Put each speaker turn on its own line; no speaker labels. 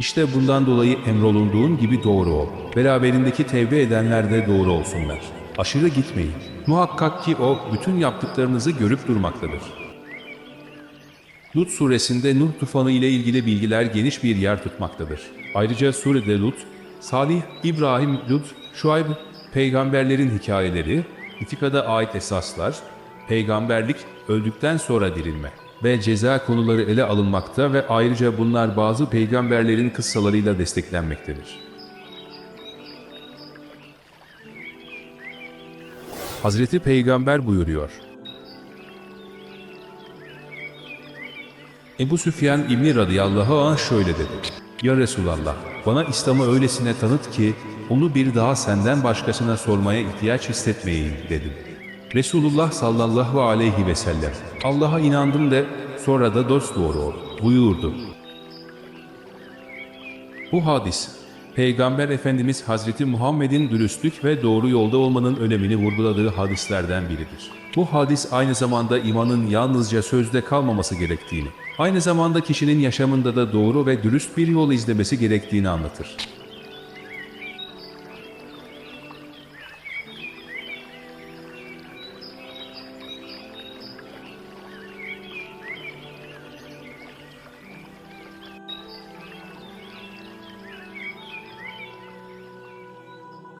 İşte bundan dolayı emrolunduğun gibi doğru ol. Beraberindeki tevbe edenler de doğru olsunlar. Aşırı gitmeyin. Muhakkak ki o bütün yaptıklarınızı görüp durmaktadır. Lut suresinde Nuh tufanı ile ilgili bilgiler geniş bir yer tutmaktadır. Ayrıca surede Lut, Salih, İbrahim, Lut, Şuayb, peygamberlerin hikayeleri, itikada ait esaslar, peygamberlik, öldükten sonra dirilme ve ceza konuları ele alınmakta ve ayrıca bunlar bazı peygamberlerin kıssalarıyla desteklenmektedir. Hazreti Peygamber buyuruyor. Ebu Süfyan İbni radıyallahu anh şöyle dedi. Ya Resulallah, bana İslam'ı öylesine tanıt ki, onu bir daha senden başkasına sormaya ihtiyaç hissetmeyeyim dedim. Resulullah sallallahu aleyhi ve sellem, Allah'a inandım de, sonra da dost doğru ol, buyurdu. Bu hadis, Peygamber Efendimiz Hazreti Muhammed'in dürüstlük ve doğru yolda olmanın önemini vurguladığı hadislerden biridir. Bu hadis aynı zamanda imanın yalnızca sözde kalmaması gerektiğini, aynı zamanda kişinin yaşamında da doğru ve dürüst bir yol izlemesi gerektiğini anlatır.